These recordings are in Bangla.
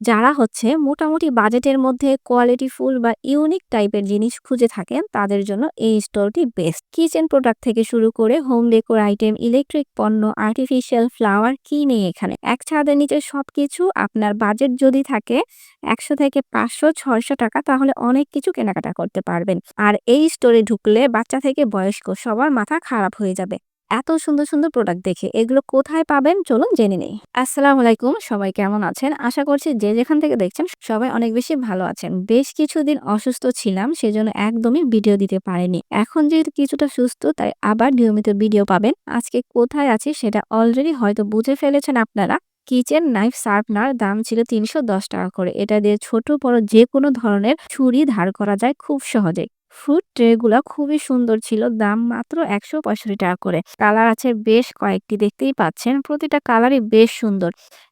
যারা হচ্ছে মোটামুটি বাজেটের মধ্যে কোয়ালিটি ফুল বা ইউনিক টাইপের জিনিস খুঁজে থাকেন, তাদের জন্য এই স্টোরটি বেস্ট কিচেন প্রোডাক্ট থেকে শুরু করে হোম ডেকোর আইটেম ইলেকট্রিক পণ্য আর্টিফিশিয়াল ফ্লাওয়ার কি নেই এখানে? এক ছাদের নিচে সবকিছু আপনার বাজেট যদি থাকে একশো থেকে পাঁচশো, ছয়শো টাকা, তাহলে অনেক কিছু কেনাকাটা করতে পারবেন। আর এই স্টোরে ঢুকলে বাচ্চা থেকে বয়স্ক সবার মাথা খারাপ হয়ে যাবে। এত সুন্দর সুন্দর প্রোডাক্ট দেখে এগুলো কোথায় পাবেন চলুন জেনে নেই। আসসালাম আলাইকুম, সবাই কেমন আছেন? আশা করছি যে যেখান থেকে দেখছেন সবাই অনেক বেশি ভালো আছেন। বেশ কিছুদিন অসুস্থ ছিলাম, সেজন্য একদমই ভিডিও দিতে পারিনি। এখন যেহেতু কিছুটা সুস্থ, তাই আবার নিয়মিত ভিডিও পাবেন। আজকে কোথায় আছি সেটা অলরেডি হয়তো বুঝে ফেলেছেন আপনারা। কিচেন নাইফ শার্পনার দাম ছিল তিনশো দশ টাকা করে। এটা দিয়ে ছোট, বড় যে কোনো ধরনের ছুরি ধার করা যায় খুব সহজেই। ফ্রুট ট্রে গুলা খুবই সুন্দর ছিল, দাম মাত্র একশো পঁয়ষট্টি টাকা করে। কালার আছে বেশ কয়েকটি, দেখতেই পাচ্ছেন। প্রতিটা কালারই বেশ সুন্দর।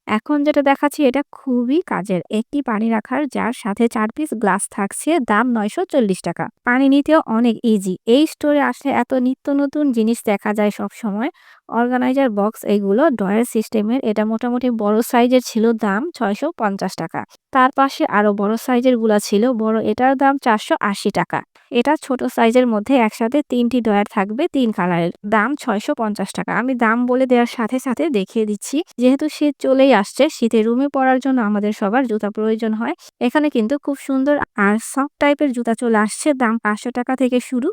এখন যেটা দেখাচ্ছি এটা খুবই কাজের। একটি পানি রাখার, যার সাথে চার পিস গ্লাস থাকছে, দাম নয়শো চল্লিশ টাকা। পানি নিতেও অনেক ইজি এই স্টোরে আসলে এত নিত্য নতুন জিনিস দেখা যায় সব সময় অর্গানাইজার বক্স এইগুলো ডয়ার সিস্টেমের এটা মোটামুটি বড় সাইজের ছিল, দাম ছয়শো পঞ্চাশ টাকা। তার পাশে আরও বড় সাইজেরগুলা ছিল, বড় এটার দাম চারশো আশি টাকা। এটা ছোট সাইজের মধ্যে একসাথে তিনটি ডয়ার থাকবে, তিন কালারের দাম ছয়শো পঞ্চাশ টাকা। আমি দাম বলে দেওয়ার সাথে সাথে দেখিয়ে দিচ্ছি। যেহেতু সে চলেই আসছে, শীতে রুমে পরার জন্য আমাদের সবার জুতা প্রয়োজন হয়। এখানে কিন্তু খুব সুন্দর আর সফট টাইপের জুতা চলে আসছে, দাম পাঁচশো টাকা থেকে শুরু।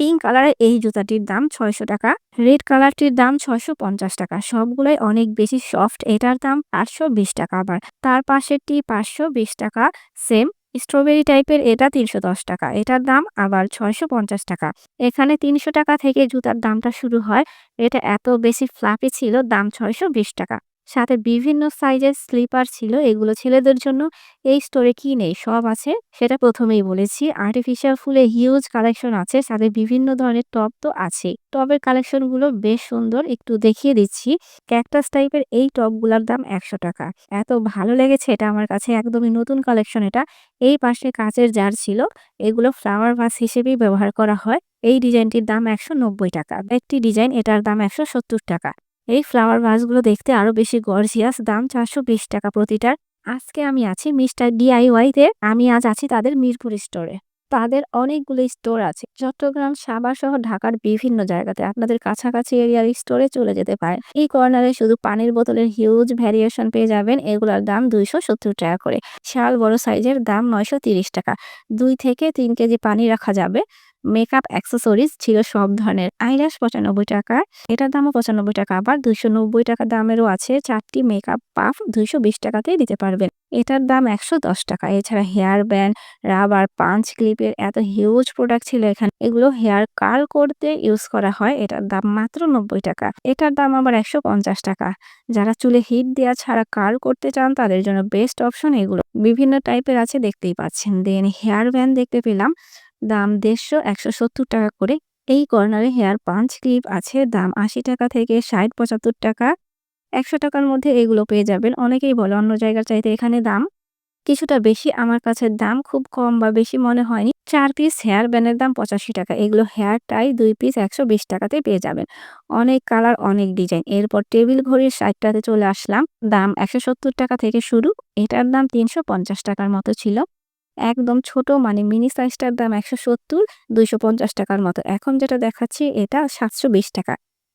পিঙ্ক কালারের এই জুতাটির দাম ছয়শো টাকা রেড কালারটির দাম ছয়শো পঞ্চাশ টাকা। সবগুলোই অনেক বেশি সফট এটার দাম পাঁচশো বিশ টাকা আবার। তার পাশেরটি পাঁচশো বিশ টাকা সেম স্ট্রবেরি টাইপের এটা তিনশো দশ টাকা, এটার দাম আবার ছয়শো পঞ্চাশ টাকা। এখানে তিনশো টাকা থেকে জুতার দামটা শুরু হয়, এটা এত বেশি ফ্লাপি ছিল, দাম ছয়শো বিশ টাকা। সাথে বিভিন্ন সাইজের স্লিপার ছিল, এগুলো ছেলেদের জন্য। এই স্টোরে কি নেই? সব আছে। সেটা প্রথমেই বলেছি। আর্টিফিশিয়াল ফুলে হিউজ কালেকশন আছে। সাথে বিভিন্ন ধরনের টপ তো আছে টবের কালেকশনগুলো বেশ সুন্দর। একটু দেখিয়ে দিচ্ছি। ক্যাকটাস টাইপের এই টপগুলোর দাম একশো টাকা। এত ভালো লেগেছে এটা আমার কাছে। একদমই নতুন কালেকশন এটা। এই পাশে কাঁচের জার ছিল। এগুলো ফ্লাওয়ার ভাস হিসেবেই ব্যবহার করা হয়। এই ডিজাইনটির দাম একশো নব্বই টাকা। একটি ডিজাইন এটার দাম একশো সত্তর টাকা। এই ফ্লাওয়ার ভাসগুলো দেখতে আরও বেশি গর্জিয়াস দাম চারশো বিশ টাকা প্রতিটার। আজকে আমি আছি মিস্টার ডিআইওয়াইতে আমি আজ আছি তাদের মিরপুর স্টোরে তাদের অনেকগুলো স্টোর আছে। চট্টগ্রাম, সাবা সহ ঢাকার বিভিন্ন জায়গাতে আপনাদের কাছাকাছি এরিয়ার স্টোরে চলে যেতে পারে এই কর্নারে শুধু পানির বোতলের হিউজ ভ্যারিয়েশন পেয়ে যাবেন। এগুলোর দাম দুইশো সত্তর টাকা করে। শাল বড় সাইজের দাম নয়শো তিরিশ টাকা। দুই থেকে তিন কেজি পানি রাখা যাবে। মেকআপ অ্যাক্সেসরিজ ছিল সব ধরনের। আইলাস পঁচানব্বই টাকা, এটার দামও পঁচানব্বই টাকা। আবার দুইশো নব্বই টাকা দামেরও আছে চারটি মেকআপ পাফ দুইশো বিশ টাকাতেই দিতে পারবেন। এটার দাম একশো দশ টাকা। এছাড়া হেয়ার ব্যান্ড, রাবার, পাঞ্চ ক্লিপের এত হিউজ প্রোডাক্ট ছিল এখানে। এগুলো হেয়ার কার্ল করতে ইউজ করা হয়। এটার দাম মাত্র নব্বই টাকা। এটার দাম আবার একশো পঞ্চাশ টাকা। যারা চুলে হিট দেওয়া ছাড়া কার্ল করতে চান, তাদের জন্য বেস্ট অপশন এগুলো। বিভিন্ন টাইপের আছে, দেখতেই পাচ্ছেন। দেন হেয়ার ব্যান্ড দেখতে পেলাম। দাম দেড়শো একশো সত্তর টাকা করে। এই কর্নারে হেয়ার পাঞ্চ ক্লিপ আছে, দাম আশি টাকা থেকে ষাট, পঁচাত্তর টাকা। একশো টাকার মধ্যে এগুলো পেয়ে যাবেন। অনেকেই বলে অন্য জায়গার চাইতে এখানে দাম কিছুটা বেশি। আমার কাছে দাম খুব কম বা বেশি মনে হয়নি। চার পিস হেয়ার ব্যানের দাম পঁচাশি টাকা। এগুলো হেয়ার টাই দুই পিস একশো বিশ টাকাতে পেয়ে যাবেন। অনেক কালার, অনেক ডিজাইন। এরপর টেবিল ঘড়ির সাইডটাতে চলে আসলাম। দাম একশো সত্তর টাকা থেকে শুরু। এটার দাম তিনশো পঞ্চাশ টাকার মতো ছিল। একদম ছোট মানে মিনি সাইজটার দাম একশো সত্তর, দুইশো পঞ্চাশ টাকার মতো। এখন যেটা দেখাচ্ছি, এটা সাতশো বিশ টাকা।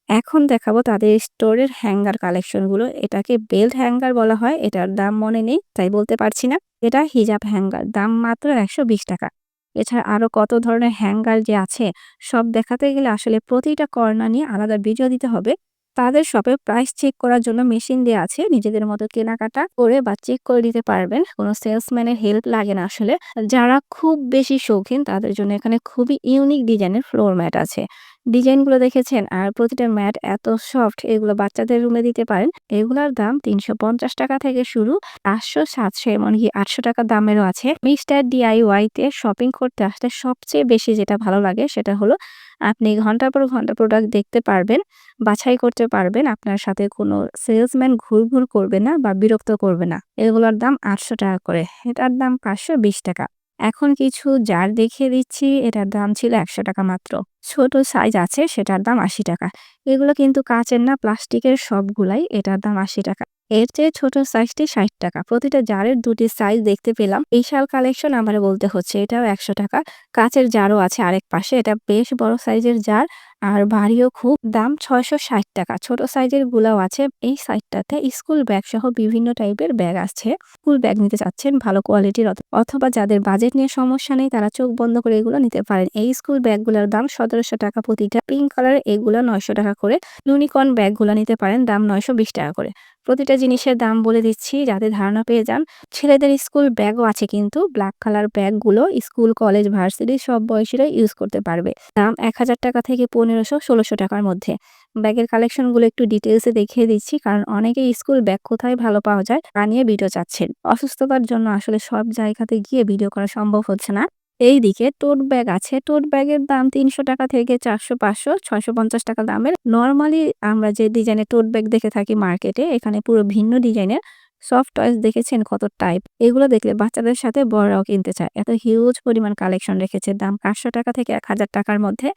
এখন দেখাবো তাদের স্টোরের হ্যাঙ্গার কালেকশনগুলো। এটাকে বেল্ট হ্যাঙ্গার বলা হয়, এটার দাম মনে নেই, তাই বলতে পারছি না। এটা হিজাব হ্যাঙ্গার, দাম মাত্র একশো বিশ টাকা। এছাড়া আরও কত ধরনের হ্যাঙ্গার যে আছে, সব দেখাতে গেলে আসলে প্রতিটা কর্নার নিয়ে আলাদা ভিডিও দিতে হবে। তাদের শপে প্রাইস চেক করার জন্য মেশিন দেওয়া আছে। নিজেদের মতো কেনাকাটা করে বা চেক করে দিতে পারবেন। কোনো সেলসম্যানের হেল্প লাগে না আসলে। যারা খুব বেশি শৌখিন তাদের জন্য এখানে খুবই ইউনিক ডিজাইনের ফ্লোর ম্যাট আছে। ডিজাইনগুলো দেখেছেন আর প্রতিটা ম্যাট এত সফট, এগুলো বাচ্চাদের রুমে দিতে পারেন। এগুলোর দাম তিনশো পঞ্চাশ টাকা থেকে শুরু। আটশো সাতশো, এমনকি আটশো টাকা দামেরও আছে। মিস্টার ডিআইওয়াই তে শপিং করতে আসতে সবচেয়ে বেশি যেটা ভালো লাগে সেটা হলো, আপনি ঘণ্টার পর ঘণ্টা প্রোডাক্ট দেখতে পারবেন, বাছাই করতে পারবেন, আপনার সাথে কোনো সেলসম্যান ঘুর ঘুর করবে না বা বিরক্ত করবে না। এগুলোর দাম আটশো টাকা করে। এটার দাম পাঁচশো বিশ টাকা। এখন কিছু জার দেখিয়ে দিচ্ছি, এটার দাম ছিল একশো টাকা মাত্র। ছোট সাইজ আছে, সেটার দাম আশি টাকা। এগুলো কিন্তু কাঁচের না, প্লাস্টিকের সবগুলাই, এটার দাম আশি টাকা। এর চেয়ে ছোট সাইজটি ষাট টাকা। প্রতিটা জারের দুটি সাইজ দেখতে পেলাম। বিশাল কালেকশন আমার বলতে হচ্ছে, এটাও একশো টাকা। কাঁচের জারও আছে আরেক পাশে, এটা বেশ বড় সাইজের জার। আর ভারীও খুব দাম ছয়শো ষাট টাকা। ছোট সাইজের গুলাও আছে। এই সাইডটাতে স্কুল ব্যাগ সহ বিভিন্ন টাইপের ব্যাগ আছে। স্কুল ব্যাগ নিতে চাচ্ছেন ভালো কোয়ালিটির অথবা যাদের বাজেট নিয়ে সমস্যা নেই তারা চোখ বন্ধ করে এগুলো নিতে পারেন। এই স্কুল ব্যাগগুলোর দাম সতেরোশো টাকা প্রতিটা। পিঙ্ক কালার এগুলো নয়শো টাকা করে। ইউনিকর্ন ব্যাগগুলো নিতে পারেন দাম নয়শো বিশ টাকা করে। প্রতিটা জিনিসের দাম বলে দিচ্ছি, যাতে ধারণা পেয়ে যান। ছেলেদের স্কুল ব্যাগও আছে কিন্তু ব্ল্যাক কালার ব্যাগগুলো স্কুল, কলেজ, ভার্সিটি সব বয়সীরা ইউজ করতে পারবে। দাম এক হাজার টাকা থেকে পনেরোশো ষোলোশো টাকার মধ্যে। ব্যাগের কালেকশনগুলো একটু ডিটেলসে দেখিয়ে দিচ্ছি, কারণ অনেকে স্কুল ব্যাগ কোথায় ভালো পাওয়া যায় তা নিয়ে ভিডিও চাচ্ছেন। অসুস্থতার জন্য আসলে সব জায়গাতে গিয়ে ভিডিও করা সম্ভব হচ্ছে না। এই দিকে টোট ব্যাগ আছে। টোট ব্যাগের দাম তিনশো টাকা থেকে চারশো পাঁচশো, ছয়শো পঞ্চাশ টাকা দামের। নর্মালি আমরা যে ডিজাইনের টোট ব্যাগ দেখে থাকি মার্কেটে, এখানে পুরো ভিন্ন ডিজাইনের সফট টয়েস দেখেছেন কত টাইপ এগুলো দেখলে বাচ্চাদের সাথে বড়রাও কিনতে চায়। এত হিউজ পরিমাণ কালেকশন রেখেছে। দাম পাঁচশো টাকা থেকে এক হাজার টাকার মধ্যে।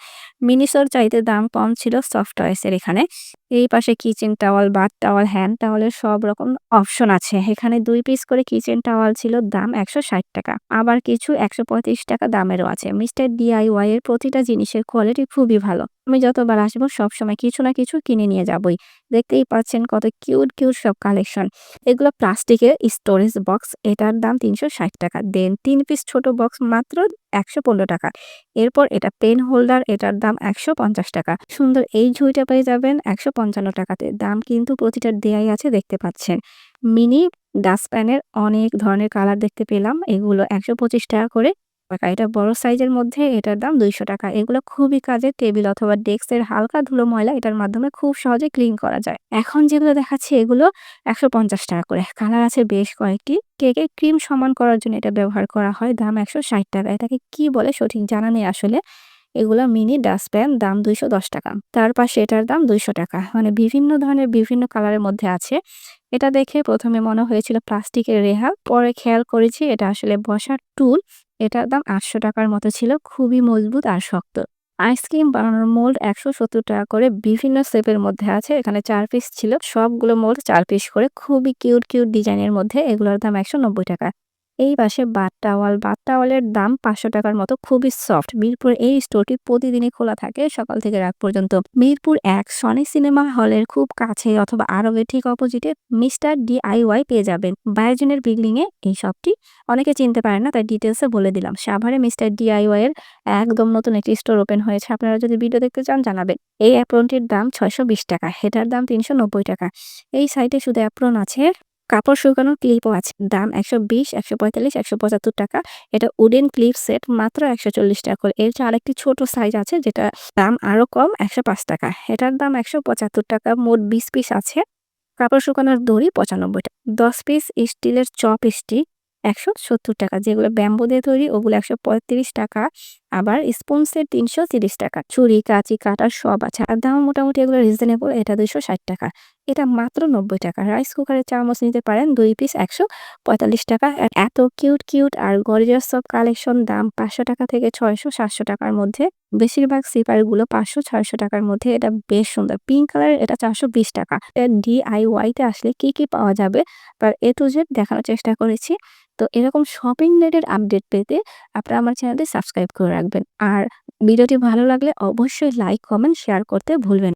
মিনিসোর চাইতে দাম কম ছিল সফট টয়েসের এখানে। এই পাশে kitchen towel bath towel hand টাওয়ালের সব রকম অপশন আছে। এখানে দুই পিস করে কিচেন টাওয়াল ছিল দাম একশো ষাট টাকা। আবার কিছু একশো পঁয়ত্রিশ টাকা দামেরও আছে। মিস্টার ডিআইওয়াই এর প্রতিটা জিনিসের কোয়ালিটি খুবই ভালো। আমি যতবার আসব সবসময় কিছু না কিছু কিনে নিয়ে যাবই। দেখতেই পাচ্ছেন কত কিউট কিউট সব কালেকশন। এগুলো প্লাস্টিকের স্টোরেজ বক্স এটার দাম তিনশো ষাট টাকা। দেন তিন পিস ছোট বক্স মাত্র একশো পনেরো টাকা। এরপর এটা পেন হোল্ডার এটার দাম একশো পঞ্চাশ টাকা। সুন্দর এই ঝুঁইটা পেয়ে যাবেন একশো পঞ্চান্ন টাকাতে। দাম কিন্তু প্রতিটা দেয়াই আছে, দেখতে পাচ্ছেন। মিনি ডাস্টপ্যানের অনেক ধরনের কালার দেখতে পেলাম। এগুলো একশো পঁচিশ টাকা করে টাকা। এটা বড় সাইজের মধ্যে এটার দাম দুইশো টাকা। এগুলো খুবই কাজে টেবিল অথবা ডেস্কের হালকা ধুলো ময়লা এটার মাধ্যমে খুব সহজে ক্লিন করা যায়। এখন যেগুলো দেখাচ্ছি এগুলো একশো পঞ্চাশ টাকা করে। কালার আছে বেশ কয়েকটি। কেকের ক্রিম সমান করার জন্য এটা ব্যবহার করা হয় দাম একশো ষাট টাকা। এটাকে কি বলে সঠিক জানা নেই আসলে। এগুলো মিনি ডাস্টপ্যান দাম দুইশো দশ টাকা। তার পাশে এটার দাম দুইশো টাকা। মানে বিভিন্ন ধরনের বিভিন্ন কালারের মধ্যে আছে। এটা দেখে প্রথমে মনে হয়েছিল প্লাস্টিকের রেহাল পরে খেয়াল করেছি এটা আসলে বসার টুল। এটার দাম আটশো টাকার মতো ছিল, খুবই মজবুত আর শক্ত। আইসক্রিম বানানোর মোল্ড একশো সত্তর টাকা করে, বিভিন্ন শেপের মধ্যে আছে, এখানে চার পিস ছিল। সবগুলো মোল্ড চার পিস করে, খুবই কিউট কিউট ডিজাইনের মধ্যে, এগুলোর দাম একশো নব্বই টাকা। এই পাশে বাথ টাওয়াল। বাথ টাওয়ালের দাম পাঁচশো টাকার মতো, খুবই সফট মিরপুর এই স্টোরটি প্রতিদিনই খোলা থাকে সকাল থেকে রাত পর্যন্ত। মিরপুর এক সনি সিনেমা হলের খুব কাছে অথবা আরও ঠিক অপোজিটে মিস্টার ডিআইওয়াই পেয়ে যাবেন। বায়োজনের বিল্ডিং এ এই শপটি অনেকে চিনতে পারেন না, তাই ডিটেলসে বলে দিলাম। সাভারে মিস্টার ডিআইওয়াই এর একদম নতুন একটি স্টোর ওপেন হয়েছে। আপনারা যদি ভিডিও দেখতে চান, জানাবেন। এই অ্যাপ্রনটির দাম ছয়শো বিশ টাকা, হেটার দাম তিনশো নব্বই টাকা। এই সাইটে শুধু অ্যাপ্রন আছে। কাপড় শুকানোর ক্লিপও আছে। দাম একশো বিশ, একশো পঁয়তাল্লিশ, একশো পঁচাত্তর টাকা। এটা উডেন ক্লিপ সেট মাত্র একশো চল্লিশ টাকা করে। এর চেয়ে আরেকটি ছোট সাইজ আছে যেটা দাম আরও কম, একশো পাঁচ টাকা। এটার দাম একশো পঁচাত্তর টাকা। মোট বিশ পিস আছে। কাপড় শুকানোর দড়ি পঁচানব্বই টাকা। দশ পিস স্টিলের চপ স্টিক একশো সত্তর টাকা। যেগুলো ব্যাম্বো দিয়ে তৈরি, ওগুলো একশো পঁয়ত্রিশ টাকা। আবার স্পন্সের তিনশো তিরিশ টাকা। চুরি, কাঁচি কাটার সব আছে। আর দাম মোটামুটি এগুলো রিজনেবল এটা দুইশো ষাট টাকা। এটা মাত্র নব্বই টাকা। রাইস কুকারের চামচ নিতে পারেন দুই পিস একশো পঁয়তাল্লিশ টাকা। এত কিউট কিউট আর গরিজাস সব কালেকশন দাম পাঁচশো টাকা থেকে ছয়শো সাতশো টাকার মধ্যে। বেশিরভাগগুলো পাঁচশো ছয়শো টাকার মধ্যে। এটা বেশ সুন্দর। পিঙ্ক কালার এটা চারশো বিশ টাকা। ডিআইওয়াইতে আসলে কি কি পাওয়া যাবে? তার এ টু জেড দেখানোর চেষ্টা করেছি। তো এরকম শপিং রিলেটেড আপডেট পেতে আপনারা আমার চ্যানেলটি সাবস্ক্রাইব করে রাখবেন। আর ভিডিওটি ভালো লাগলে অবশ্যই লাইক কমেন্ট শেয়ার করতে ভুলবেন